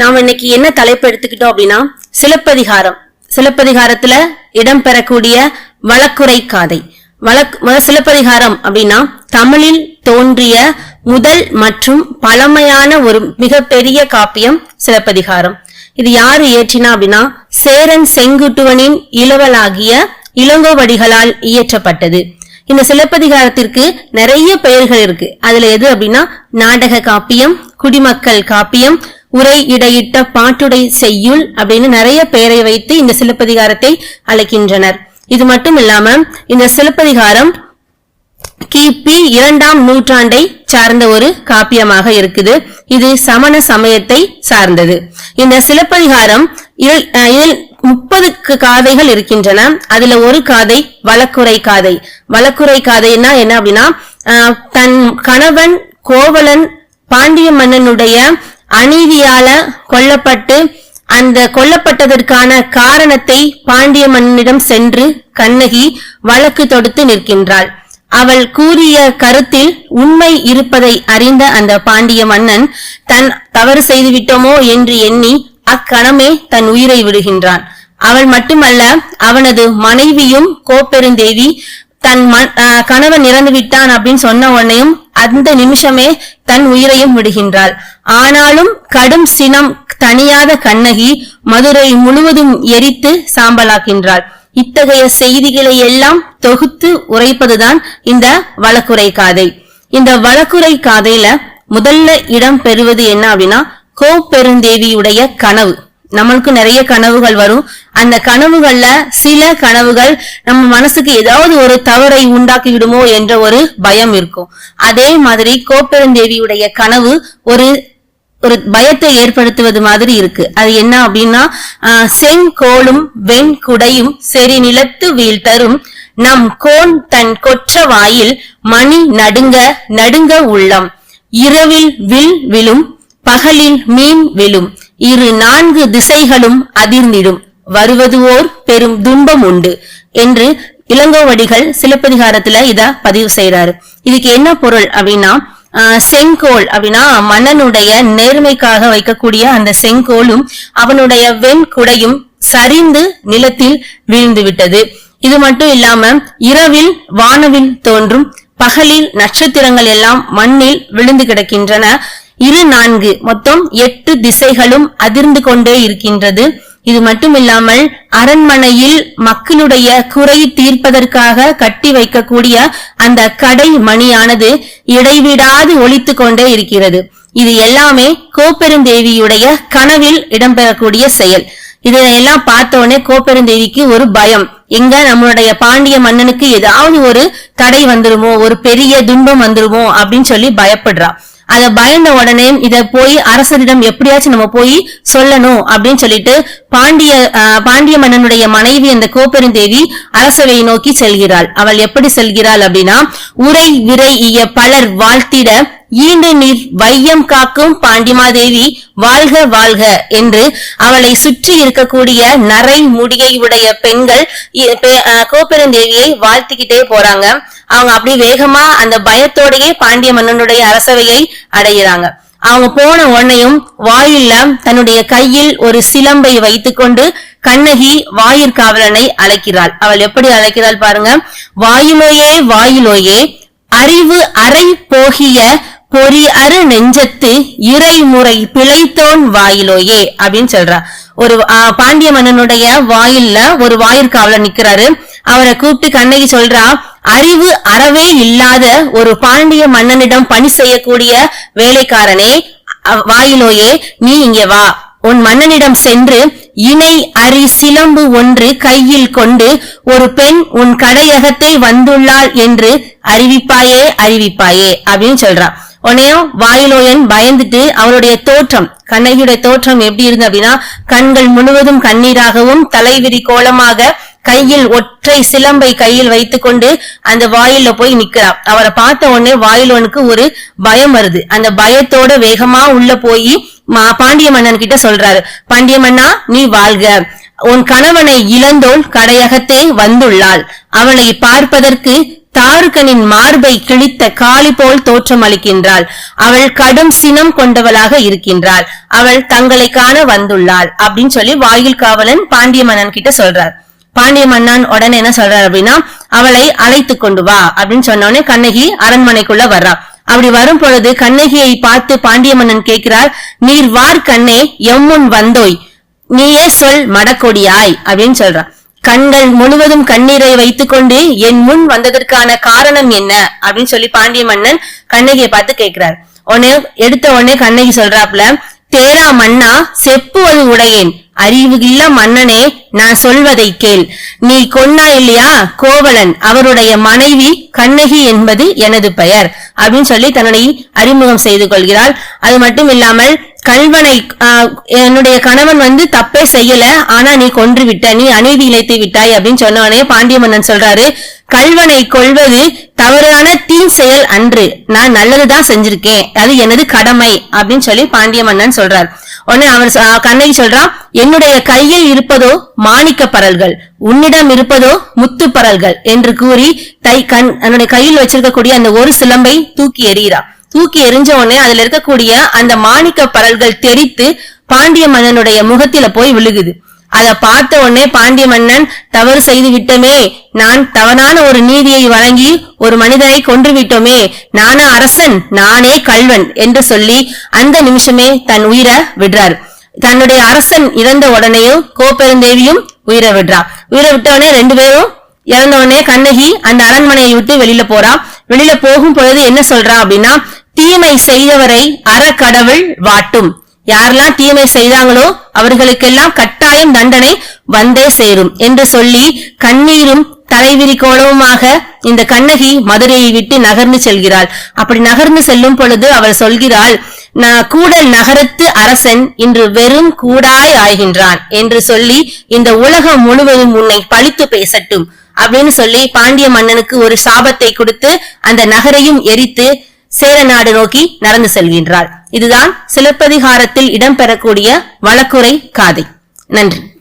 நாம் இன்னைக்கு என்ன தலைப்பு எடுத்துக்கிட்டோம் அப்படின்னா சிலப்பதிகாரம். சிலப்பதிகாரத்துல இடம்பெறக்கூடிய வழக்குரை காதை. வழக்கு சிலப்பதிகாரம் அப்படின்னா தமிழில் தோன்றிய முதல் மற்றும் பழமையான ஒரு மிகப்பெரிய காப்பியம் சிலப்பதிகாரம். இது யாரு இயற்றினா அப்படின்னா சேரன் செங்குட்டுவனின் இளவலாகிய இளங்கோவடிகளால் இயற்றப்பட்டது. இந்த சிலப்பதிகாரத்திற்கு நிறைய பெயர்கள் இருக்கு. அதுல எது அப்படின்னா நாடக காப்பியம் குடிமக்கள் காப்பியம் உரை இடையிட்ட பாட்டுடை செய்யுள் அப்படின்னு நிறைய பெயரை வைத்து இந்த சிலப்பதிகாரத்தை அழைக்கின்றனர். இது மட்டும் இல்லாம இந்த சிலப்பதிகாரம் கிபி இரண்டாம் நூற்றாண்டை சார்ந்த ஒரு காப்பியமாக இருக்குது. இது சமண சமயத்தை சார்ந்தது. இந்த சிலப்பதிகாரம் இதில் அஹ், முப்பதுக்கு காதைகள் இருக்கின்றன. அதுல ஒரு காதை வழக்குரை காதை. வழக்குரை காதைன்னா என்ன அப்படின்னா தன் கணவன் கோவலன் பாண்டிய மன்னனுடைய அநீதியால கொல்லப்பட்டு அந்த கொல்லப்பட்டதற்கான காரணத்தை பாண்டிய மன்னனிடம் சென்று கண்ணகி வழக்கு தொடுத்து நிற்கின்றாள். அவள் கூறிய கருத்தில் உண்மை இருப்பதை அறிந்த அந்த பாண்டிய மன்னன் தன் தவறு செய்துவிட்டோமோ? என்று எண்ணி அக்கணமே தன் உயிரை விடுகின்றான். அவள் மட்டுமல்ல அவனது மனைவியும் கோப்பெருந்தேவி தன் மன்- ஆஹ் கணவன் இறந்து விட்டான் அப்படின்னு சொன்ன உடனேயும் அந்த நிமிஷமே தன் உயிரையும் விடுகின்றாள். ஆனாலும் கடும் சினம் தனியாத கண்ணகி மதுரை முழுவதும் எரித்து சாம்பலாக்கின்றாள். இத்தகைய செய்திகளை எல்லாம் தொகுத்து உரைப்பதுதான் இந்த வழக்குரை காதை. இந்த வழக்குரை காதையில முதல்ல இடம் பெறுவது என்ன அப்படின்னா கோப்பெருந்தேவியுடைய கனவு. நம்மளுக்கு நிறைய கனவுகள் வரும். அந்த கனவுகள்ல சில கனவுகள் நம்ம மனசுக்கு ஏதாவது ஒரு தவறை உண்டாக்கி விடுமோ என்ற ஒரு பயம் இருக்கும். அதே மாதிரி கோப்பெருந்தேவியுடைய கனவு ஒரு ஒரு பயத்தை ஏற்படுத்துவது மாதிரி இருக்கு. அது என்ன அப்படின்னா ஆஹ், வெண் குடையும் செறி நிலத்து வீழ் தரும் நம் கோன் தன் கொற்ற வாயில் மணி நடுங்க நடுங்க உள்ளம். இரவில் வில் விழும் பகலில் மீன் விழும். இரு நான்கு திசைகளும் அதிர்ந்திடும். வருவது ஓர் பெரும் துன்பம் உண்டு என்று இளங்கோவடிகள் சிலப்பதிகாரத்துல இத பதிவு செய்யறாரு இதுக்கு என்ன பொருள் அப்படின்னா செங்கோல் அப்படின்னா மன்னனுடைய நேர்மைக்காக வைக்கக்கூடிய அந்த செங்கோலும் அவனுடைய வெண்குடையும் சரிந்து நிலத்தில் வீழ்ந்து விட்டது. இது மட்டும் இல்லாம இரவில் வானவில் தோன்றும் பகலில் நட்சத்திரங்கள் எல்லாம் மண்ணில் விழுந்து கிடக்கின்றன. இரு நான்கு மொத்தம் எட்டு திசைகளும் அதிர்ந்து கொண்டே இருக்கின்றது. இது மட்டுமில்லாமல் அரண்மனையில் மக்களுடைய குறை தீர்ப்பதற்காக கட்டி வைக்கக்கூடிய அந்த கடை மணியானது இடைவிடாது ஒலித்துக் கொண்டே இருக்கிறது. இது எல்லாமே கோப்பெருந்தேவியுடைய கனவில் இடம்பெறக்கூடிய செயல். இதையெல்லாம் பார்த்தோடனே கோப்பெருந்தேவிக்கு ஒரு பயம். எங்க நம்மளுடைய பாண்டிய மன்னனுக்கு ஏதாவது ஒரு தடை வந்துருமோ ஒரு பெரிய துன்பம் வந்துருமோ அப்படின்னு சொல்லி பயப்படுறா. அத பயந்த உடனே இத போய் அரசரிடம் எப்படியாச்சும் நம்ம போய் சொல்லணும் அப்படின்னு சொல்லிட்டு பாண்டிய ஆஹ், பாண்டிய மன்னனுடைய மனைவி அந்த கோப்பெருந்தேவி அரசவை நோக்கி செல்கிறாள். அவள் எப்படி செல்கிறாள் அப்படின்னா உரை விரை இய பலர் வாழ்த்திட ஈண்டு நீர் வையம் காக்கும் பாண்டிமாதேவி வாழ்க வாழ்க என்று அவளை சுற்றி இருக்கக்கூடிய நரை முடியை உடைய பெண்கள் இ- பெ- கோப்பெருந்தேவியை வாழ்த்திக்கிட்டே போறாங்க. அவங்க அப்படி வேகமா அந்த பயத்தோடையே பாண்டிய மன்னனுடைய அரசவையை அடைகிறாங்க அவங்க போன உடனேயும் வாயில்ல தன்னுடைய கையில் ஒரு சிலம்பை வைத்துக்கொண்டு கண்ணகி வாயிற்காவலனை அழைக்கிறாள். அவள் எப்படி அழைக்கிறாள் பாருங்க. வாயிலோயே வாயிலோயே அறிவு அறை போகிய பொறி அரு நெஞ்சத்து இறைமுறை பிழைத்தோன் வாயிலோயே அப்படின்னு சொல்றா. ஒரு பாண்டிய மன்னனுடைய வாயில்ல ஒரு வாயிற்காவலர் நிக்கிறாரு. அவரை கூப்பிட்டு கண்ணகி சொல்றா அறிவு அறவே இல்லாத ஒரு பாண்டிய மன்னனிடம் பணி செய்யக்கூடிய வேலைக்காரனே வாயிலோயே நீ இங்க வா. உன் மன்னனிடம் சென்று இணை அரி சிலம்பு ஒன்று கையில் கொண்டு ஒரு பெண் உன் கடையகத்தை வந்துள்ளாள் என்று அறிவிப்பாயே அறிவிப்பாயே அப்படின்னு சொல்றா. உடனேயும் வாயிலோயன் பயந்துட்டு அவளுடைய தோற்றம் கண்ணகியுடைய தோற்றம் எப்படி இருந்து அப்படின்னா கண்கள் முழுவதும் கண்ணீராகவும் தலைவிரி கோலமாக கையில் ஒற்றை சிலம்பை கையில் வைத்துக்கொண்டு அந்த வாயில போய் நிக்கிறா. அவரை பார்த்த உடனே வாயிலவனுக்கு ஒரு பயம் வருது. அந்த பயத்தோட வேகமா உள்ள போய் மா- பாண்டிய மன்னன் கிட்ட சொல்றாரு பாண்டிய மன்னா நீ வாழ்க. உன் கணவனை இழந்தோள் கடையகத்தே வந்துள்ளாள். அவளை பார்ப்பதற்கு தாருகனின் மார்பை கிழித்த காளி போல் தோற்றமளிக்கின்றாள் அவள் கடும் சினம் கொண்டவளாக இருக்கின்றாள். அவள் தங்களை காண வந்துள்ளாள். அப்படின்னு சொல்லி வாயில் காவலன் பாண்டிய மன்னன் கிட்ட சொல்றார். பாண்டிய மன்னன் உடனே என்ன சொல்றாரு அப்படின்னா அவளை அழைத்து கொண்டு வா அப்படின்னு சொன்ன உடனே கண்ணகி அரண்மனைக்குள்ள வர்றா. அப்படி வரும் பொழுது கண்ணகியை பார்த்து பாண்டிய மன்னன் கேட்கிறார் நீர் வார் கண்ணே எம்முன் வந்தோய். நீயே சொல் மடக்கொடியாய் அப்படின்னு சொல்றான் கண்கள் முழுவதும் கண்ணீரை வைத்துக்கொண்டு என் முன் வந்ததற்கான காரணம் என்ன? அப்படின்னு சொல்லி பாண்டிய மன்னன் கண்ணகியை பார்த்து கேட்கிறார். உடனே எடுத்த உடனே கண்ணகி சொல்றாப்ல தேரா மன்னா செப்புவது உடையேன். அறிவு இல்ல மன்னனே நான் சொல்வதை கேள். நீ கொன்னா இல்லையா கோவலன்? அவருடைய மனைவி கண்ணகி என்பது எனது பெயர். அப்படின்னு சொல்லி தன்னை அறிமுகம் செய்து கொள்கிறாள். அது மட்டும் இல்லாமல் கல்வனை ஆஹ், என்னுடைய கணவன் வந்து தப்பே செய்யல ஆனா நீ கொன்று விட்ட நீ அநீதி இழைத்து விட்டாய் அப்படின்னு சொன்ன உடனே பாண்டிய மன்னன் சொல்றாரு. கல்வனை கொள்வது தவறான தீ செயல் அன்று நான் நல்லதுதான் செஞ்சிருக்கேன். அது எனது கடமை அப்படின்னு சொல்லி பாண்டிய மன்னன் சொல்றார். உடனே அவர் கண்ணகி சொல்றான் என்னுடைய கையில் இருப்பதோ மாணிக்க பரல்கள் உன்னிடம் இருப்பதோ முத்து பரல்கள் என்று கூறி தை கண் தன்னுடைய கையில் வச்சிருக்கக்கூடிய அந்த ஒரு சிலம்பை தூக்கி எறிகிறா. தூக்கி எறிஞ்ச உடனே அதுல இருக்கக்கூடிய அந்த மாணிக்க பரல்கள் தெரித்து பாண்டிய மன்னனுடைய முகத்தில போய் விழுகுது. அத பார்த்த உடனே பாண்டிய மன்னன் தவறு செய்து விட்டோமே நான் தவறான ஒரு நீதியை வழங்கி ஒரு மனிதனை கொன்று விட்டோமே நானா அரசன் நானே கல்வன் என்று சொல்லி அந்த நிமிஷமே தன் உயிரை விடுறார். தன்னுடைய அரசன் இறந்த உடனேயும் கோப்பெருந்தேவியும் உயிரை விடுறா உயிரை விட்ட உடனே ரெண்டு பேரும் இறந்த உடனே கண்ணகி அந்த அரண்மனையை விட்டு வெளியில போறா. வெளியில போகும் பொழுது என்ன சொல்றா அப்படின்னா தீமை செய்தவரை அறக்கடவுள் வாட்டும். யாரெல்லாம் தீமை செய்தாங்களோ அவர்களுக்கெல்லாம் கட்ட கட்டாயம் தண்டனை வந்தே சேரும் என்று சொல்லி கண்ணீரும் தலைவிரி கோலவுமாக இந்த கண்ணகி மதுரையை விட்டு நகர்ந்து செல்கிறாள். அப்படி நகர்ந்து செல்லும் பொழுது அவள் சொல்கிறாள் "நான் கூடல் நகரத்து அரசன் இன்று வெறும் கூடாய் ஆகின்றான் என்று சொல்லி இந்த உலகம் முழுவதும் உன்னை பழித்து பேசட்டும் அப்படின்னு சொல்லி பாண்டிய மன்னனுக்கு ஒரு சாபத்தை கொடுத்து அந்த நகரையும் எரித்து சேர நாடு நோக்கி நடந்து செல்கின்றாள். இதுதான் சிலப்பதிகாரத்தில் இடம்பெறக்கூடிய வழக்குரை காதை. நன்றி.